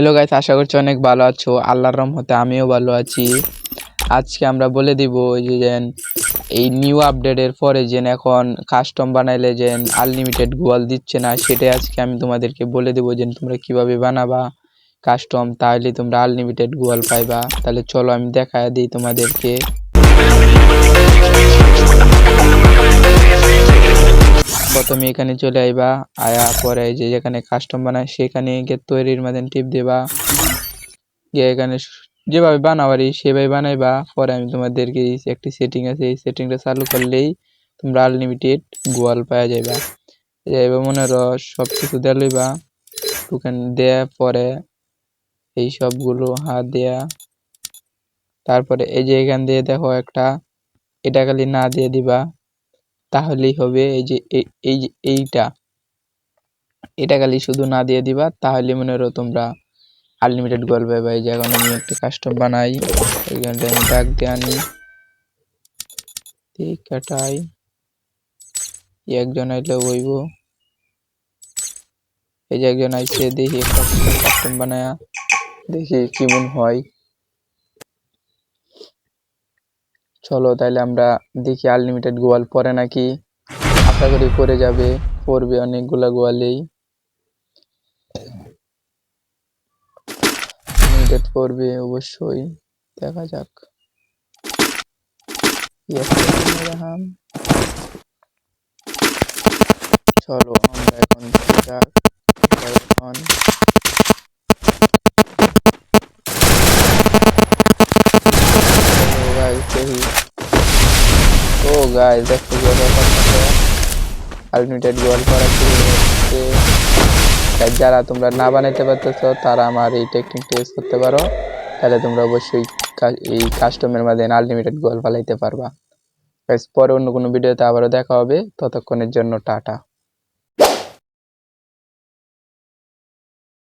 Hello guys আশা করছি অনেক ভালো আছো। আল্লাহর রহমতে আমিও ভালো আছি। আজকে আমরা বলে দিব যে যেন এই নিউ আপডেটের পরে যেন এখন কাস্টম বানাইলে যেন আনলিমিটেড গোয়াল দিচ্ছে না, সেটাই আজকে আমি তোমাদেরকে বলে দেবো যেন তোমরা কীভাবে বানাবা কাস্টম তাহলে তোমরা আনলিমিটেড গোয়াল পাইবা। তাহলে চলো আমি দেখা দিই তোমাদেরকে। প্রথমে এখানে চলে আইবা, আয়া পরে যে যেখানে কাস্টম বানায় সেখানে গিয়ে তৈরির মাঝে টিপ দেবা। গিয়ে এখানে যেভাবে বানাবারি সেভাবে বানাইবা, পরে আমি তোমাদেরকে একটি সেটিং আছে, এই সেটিংটা চালু করলেই তোমরা আনলিমিটেড গোয়াল পাওয়া যাইবা। যাইবা মনে রস সব কিছু দিয়ে লইবা ওখানে দেয়া, পরে এই সবগুলো হাত দেয়া। তারপরে এই যে এখান দিয়ে দেখো একটা, এটা খালি না দিয়ে দিবা। তাহলেই হবে এই যে, এই- যে এইটা। এটা খালি শুধু না দিয়ে দিবা, তাহলে মনে করো তোমরা আনলিমিটেড গোল পাবে এই যে এখন আমি একটা কাস্টম বানাই এইখানটা আমি ডাক দিয়ে আনি। কাটাই। একজন আইলে হইব এই যে একজন আইসে দেখি একটা কাস্টম বানায়া, দেখি কেমন হয়। চলো তাহলে আমরা দেখি আনলিমিটেড গোয়াল পরে নাকি। আশা করি পরে যাবে পড়বে অনেকগুলা গোয়ালেই। আনলিমিটেড পড়বে অবশ্যই, দেখা যাক। চলো, আমরা এখন এখন গাইস ব্যাপার আনলিমিটেড গোয়াল করা শুরু হচ্ছে তাই যারা তোমরা না বানাইতে পারতেছো, তারা আমার এই টেকনিকটা ইউজ করতে পারো। তাহলে তোমরা অবশ্যই এই কাস্টমের মাধ্যমে আনলিমিটেড গোল ফালাইতে পারবা। পরে অন্য কোনো ভিডিওতে আবারও দেখা হবে। ততক্ষণের জন্য টাটা।